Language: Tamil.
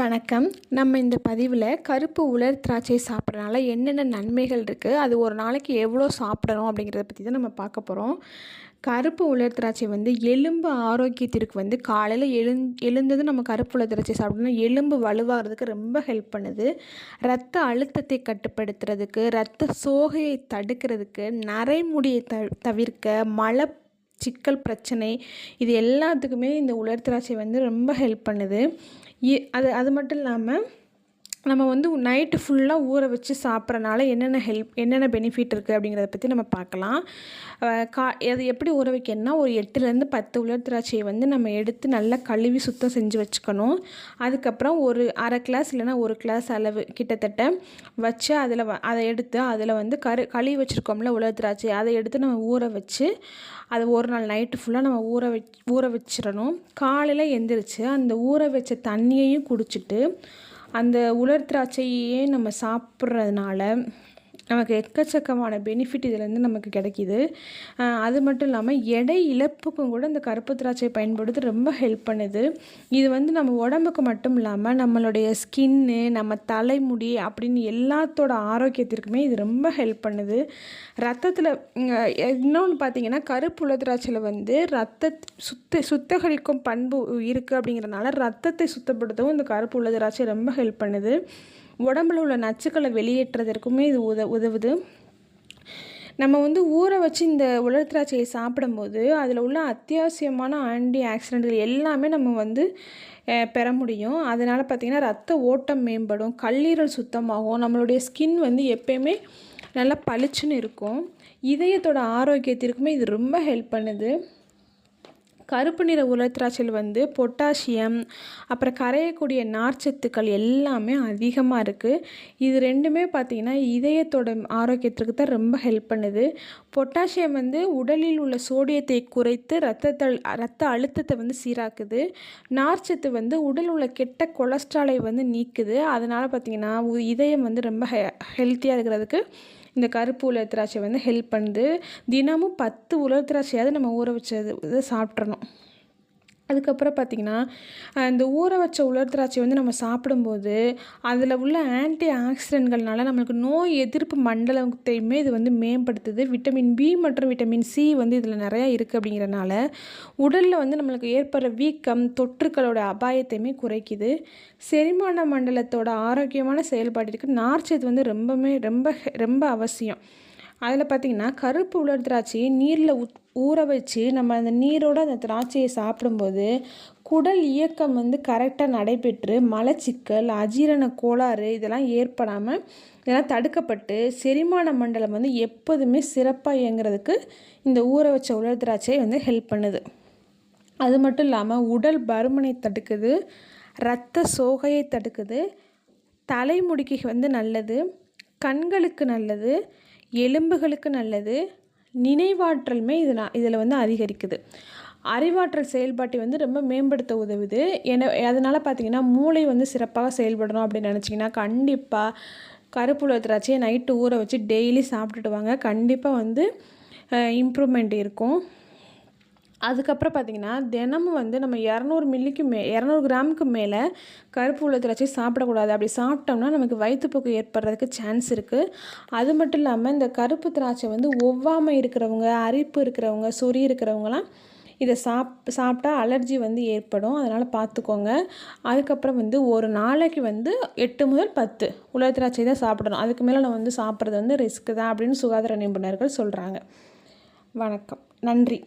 வணக்கம். நம்ம இந்த பதிவில் கருப்பு உலர் திராட்சை சாப்பிட்றனால என்னென்ன நன்மைகள் இருக்குது அது ஒரு நாளைக்கு எவ்வளோ சாப்பிடணும் அப்படிங்கிறத பற்றி தான் நம்ம பார்க்க போகிறோம் கருப்பு உலர் திராட்சை வந்து எலும்பு ஆரோக்கியத்திற்கு வந்து காலையில் எழுந் எழுந்ததும் நம்ம கருப்பு உலர் திராட்சை சாப்பிட்டோம்னா எலும்பு வலுவாகிறதுக்கு ரொம்ப ஹெல்ப் பண்ணுது. ரத்த அழுத்தத்தை கட்டுப்படுத்துறதுக்கு ரத்த சோகையை தடுக்கிறதுக்கு நரைமுடியை த தவிர்க்க மலை சிக்கல் பிரச்சனை இது எல்லாத்துக்குமே இந்த உலர் திராட்சை வந்து ரொம்ப ஹெல்ப் பண்ணுது. அது அது மட்டும் இல்லாமல் நம்ம வந்து நைட்டு ஃபுல்லாக ஊற வச்சு சாப்பிட்றனால என்னென்ன ஹெல்ப் என்னென்ன பெனிஃபிட் இருக்குது அப்படிங்கிறத பற்றி நம்ம பார்க்கலாம். கா அது எப்படி ஊற வைக்கணும்னா ஒரு எட்டுலேருந்து பத்து உலர் திராட்சையை வந்து நம்ம எடுத்து நல்லா கழுவி சுத்தம் செஞ்சு வச்சுக்கணும். அதுக்கப்புறம் ஒரு அரை கிளாஸ் இல்லைனா ஒரு கிளாஸ் அளவு கிட்டத்தட்ட வச்சு அதில் அதை எடுத்து அதில் வந்து கரு கழுவி வச்சுருக்கோம்ல உலர் திராட்சை அதை எடுத்து நம்ம ஊற வச்சு அதை ஒரு நாள் நைட்டு ஃபுல்லாக நம்ம ஊற வச் ஊற வச்சிடணும். காலையில் எந்திரிச்சு அந்த ஊற வச்ச தண்ணியையும் குடிச்சிட்டு அந்த உலர் திராட்சையே நம்ம சாப்பிட்றதுனால நமக்கு எக்கச்சக்கமான பெனிஃபிட் இதுலேருந்து நமக்கு கிடைக்கிது. அது மட்டும் இல்லாமல் எடை இழப்புக்கும் கூட இந்த கருப்பு திராட்சை பயன்படுத்தி ரொம்ப ஹெல்ப் பண்ணுது. இது வந்து நம்ம உடம்புக்கு மட்டும் இல்லாமல் நம்மளுடைய ஸ்கின்னு நம்ம தலைமுடி அப்படின்னு எல்லாத்தோட ஆரோக்கியத்திற்குமே இது ரொம்ப ஹெல்ப் பண்ணுது. ரத்தத்தில் இன்னொன்று பார்த்தீங்கன்னா கருப்பு திராட்சையில் வந்து ரத்த சுத்த சுத்தகரிக்கும் பண்பு இருக்குது அப்படிங்கிறனால ரத்தத்தை சுத்தப்படுத்தவும் இந்த கருப்பு உள்ள திராட்சை ரொம்ப ஹெல்ப் பண்ணுது. உடம்புல உள்ள நச்சுக்களை வெளியேற்றுறதற்குமே இது உத உதவுது. நம்ம வந்து ஊற வச்சு இந்த உலர் திராட்சையை சாப்பிடும்போது அதில் உள்ள அத்தியாவசியமான ஆன்டி ஆக்சிடென்ட்கள் எல்லாமே நம்ம வந்து பெற முடியும். அதனால் பார்த்திங்கன்னா ரத்த ஓட்டம் மேம்படும் கல்லீரல் சுத்தமாகும் நம்மளுடைய ஸ்கின் வந்து எப்பயுமே நல்லா பளிச்சுன்னு இருக்கும். இதயத்தோட ஆரோக்கியத்திற்குமே இது ரொம்ப ஹெல்ப் பண்ணுது. கருப்பு நிற உலர் வந்து பொட்டாசியம் அப்புறம் கரையக்கூடிய நார்ச்சத்துக்கள் எல்லாமே அதிகமாக இருக்குது இது ரெண்டுமே பார்த்திங்கன்னா இதயத்தோட ஆரோக்கியத்திற்கு தான் ரொம்ப ஹெல்ப் பண்ணுது. பொட்டாசியம் வந்து உடலில் உள்ள சோடியத்தை குறைத்து ரத்தத்தை ரத்த அழுத்தத்தை வந்து சீராக்குது. நார்ச்சத்து வந்து உடல் உள்ள கெட்ட கொலஸ்ட்ராலை வந்து நீக்குது. அதனால் பார்த்திங்கன்னா இதயம் வந்து ரொம்ப ஹெ ஹெல்த்தியாக இருக்கிறதுக்கு இந்த கருப்பு உலர் திராட்சை வந்து ஹெல்ப் பண்ணுது. தினமும் பத்து உலர் திராட்சையாவது நம்ம ஊற வச்சது இதை சாப்பிட்றணும் அதுக்கப்புறம் பார்த்திங்கன்னா இந்த ஊற வச்ச உலர் திராட்சை வந்து நம்ம சாப்பிடும்போது அதில் உள்ள ஆன்டி ஆக்சிடென்ட்கள்னால நம்மளுக்கு நோய் எதிர்ப்பு மண்டலத்தையுமே இது வந்து மேம்படுத்துது. விட்டமின் பி மற்றும் விட்டமின் சி வந்து இதில் நிறையா இருக்குது அப்படிங்கிறனால உடலில் வந்து நம்மளுக்கு ஏற்படுற வீக்கம் தொற்றுக்களோட அபாயத்தையுமே குறைக்குது. செரிமான மண்டலத்தோட ஆரோக்கியமான செயல்பாட்டிற்கு நார்ச்சத்து வந்து ரொம்பவுமே ரொம்ப ரொம்ப அவசியம். அதில் பார்த்திங்கன்னா கருப்பு உலர் திராட்சையை நீரில் உத் ஊற வச்சு நம்ம அந்த நீரோடு அந்த திராட்சையை சாப்பிடும்போது குடல் இயக்கம் வந்து கரெக்டாக நடைபெற்று மலச்சிக்கல் அஜீரண கோளாறு இதெல்லாம் ஏற்படாமல் இதெல்லாம் தடுக்கப்பட்டு செரிமான மண்டலம் வந்து எப்போதுமே சிறப்பாக இயங்குறதுக்கு இந்த ஊற வச்ச உலர் திராட்சை வந்து ஹெல்ப் பண்ணுது. அது மட்டும் இல்லாமல் உடல் பருமனை தடுக்குது இரத்த சோகையை தடுக்குது தலைமுடிக்கு வந்து நல்லது கண்களுக்கு நல்லது எலும்புகளுக்கு நல்லது நினைவாற்றலுமே இது இதில் வந்து அதிகரிக்குது. அறிவாற்றல் செயல்பாட்டை வந்து ரொம்ப மேம்படுத்த உதவுது. என அதனால் பார்த்திங்கன்னா மூளை வந்து சிறப்பாக செயல்படணும் அப்படின்னு நினச்சிங்கன்னா கண்டிப்பாக கருப்புல திராட்சையை நைட்டு ஊற வச்சு டெய்லி சாப்பிட்டுட்டு வாங்க. கண்டிப்பாக வந்து இம்ப்ரூவ்மெண்ட் இருக்கும். அதுக்கப்புறம் பார்த்திங்கன்னா தினமும் வந்து நம்ம இரநூறு மில்லிக்கு மே இரநூறு கிராமுக்கு மேலே கருப்பு உள்ள திராட்சை சாப்பிடக்கூடாது. அப்படி சாப்பிட்டோம்னா நமக்கு வயிற்றுப்போக்கு ஏற்படுறதுக்கு சான்ஸ் இருக்குது அது மட்டும் இல்லாமல் இந்த கருப்பு திராட்சை வந்து ஒவ்வாமல் இருக்கிறவங்க அரிப்பு இருக்கிறவங்க சொறி இருக்கிறவங்களாம் இதை சாப் சாப்பிட்டா அலர்ஜி வந்து ஏற்படும். அதனால் பார்த்துக்கோங்க. அதுக்கப்புறம் வந்து ஒரு நாளைக்கு வந்து எட்டு முதல் பத்து உலக திராட்சை தான் சாப்பிடணும். அதுக்கு மேலே நான் வந்து சாப்பிட்றது வந்து ரிஸ்க்கு தான் அப்படின்னு சுகாதார நிபுணர்கள் சொல்கிறாங்க வணக்கம். நன்றி.